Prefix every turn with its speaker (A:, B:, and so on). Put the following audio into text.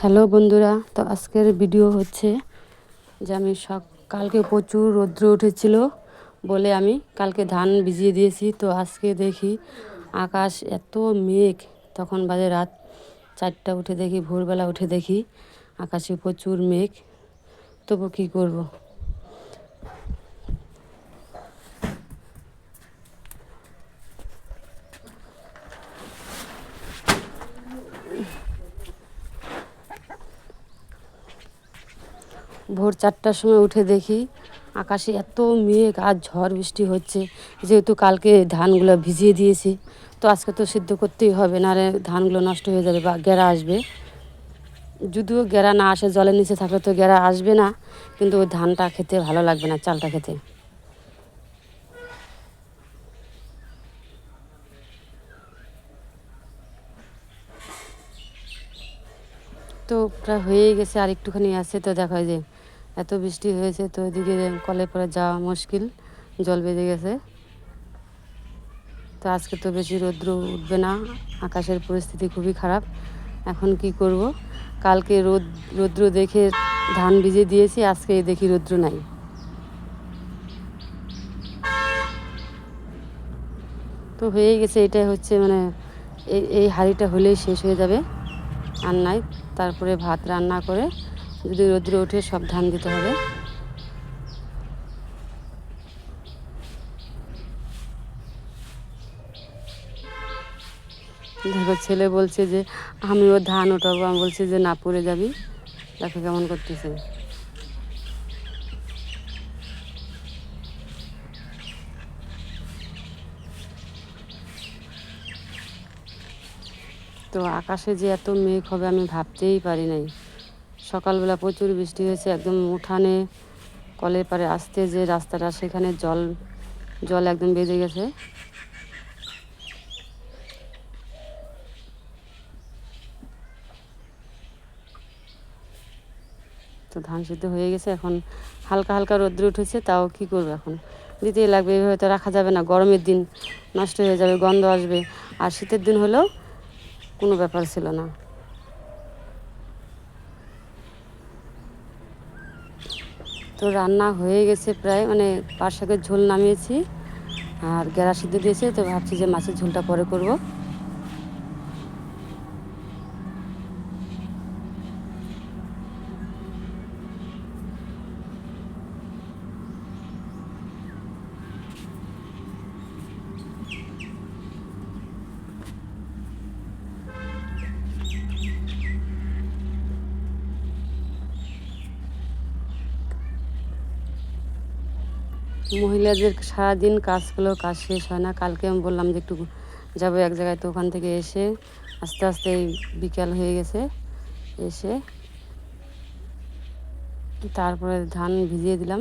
A: Hello বন্ধুরা, তো আজকের ভিডিও হচ্ছে যে আমি সকালকে কালকে প্রচুর রৌদ্র উঠেছিল বলে আমি কালকে ধান ভিজিয়ে দিয়েছি। তো আজকে দেখি আকাশ এত মেঘ, তখন বাজে রাত চারটা উঠে দেখি, ভোরবেলা উঠে দেখি আকাশে প্রচুর মেঘ। তবু কী করব? ভোর চারটার সময় উঠে দেখি আকাশে এত মেঘ আর ঝড় বৃষ্টি হচ্ছে। যেহেতু কালকে ধানগুলো ভিজিয়ে দিয়েছি, তো আজকে তো সিদ্ধ করতেই হবে নারে ধানগুলো নষ্ট হয়ে যাবে বা গেরা আসবে। যদিও গেরা না আসে, জলের নিচে থাকলে তো গেরা আসবে না, কিন্তু ওই ধানটা খেতে ভালো লাগবে না, চালটা খেতে। তো প্রায় হয়েই গেছে, আর একটুখানি আছে, তো দেখা যে এত বৃষ্টি হয়েছে তো এদিকে কলে পরে যাওয়া মুশকিল, জল বেঁধে গেছে। তো আজকে তো বেশি রৌদ্র উঠবে না, আকাশের পরিস্থিতি খুবই খারাপ। এখন কি করব? কালকে রোদ, রৌদ্র দেখে ধান ভিজে দিয়েছি আজকে দেখি রৌদ্র নাই। তো হয়ে গেছে, এটাই হচ্ছে মানে এই এই হাঁড়িটা হলেই শেষ হয়ে যাবে। আর নাই, তারপরে ভাত রান্না করে যদি রৌদ্র ওঠে সব ধান দিতে হবে। দেখো, ছেলে বলছে যে, আমিও ধান ওঠাবো আমি বলছি যে, না, পড়ে যাবি। দেখো কেমন করতেছে। তো আকাশে যে এত মেঘ হবে আমি ভাবতেই পারি নাই। সকালবেলা প্রচুর বৃষ্টি হয়েছে, একদম উঠানে, কলের পারে আসতে যে রাস্তাটা, সেখানে জল জল একদম বেঁধে গেছে। তো ধান সিদ্ধ হয়ে গেছে, এখন হালকা হালকা রোদ্র উঠেছে, তাও কি করবে এখন? দিতেই লাগবে, এভাবে তো রাখা যাবে না, গরমের দিন নষ্ট হয়ে যাবে, গন্ধ আসবে। আর শীতের দিন হলেও কোনো ব্যাপার ছিল না। তো রান্না হয়ে গেছে প্রায় মানে পাট শাকের ঝোল নামিয়েছি আর গেরা সিদ্ধ দিয়েছে, তো ভাবছি যে মাছের ঝোলটা পরে করব। মহিলাদের সারাদিন কাজগুলো কাজ শেষ হয় না। কালকে আমি বললাম যে একটু যাব এক জায়গায়, তো ওখান থেকে এসে আস্তে আস্তে এই বিকাল হয়ে গেছে, এসে তারপরে ধান ভিজিয়ে দিলাম।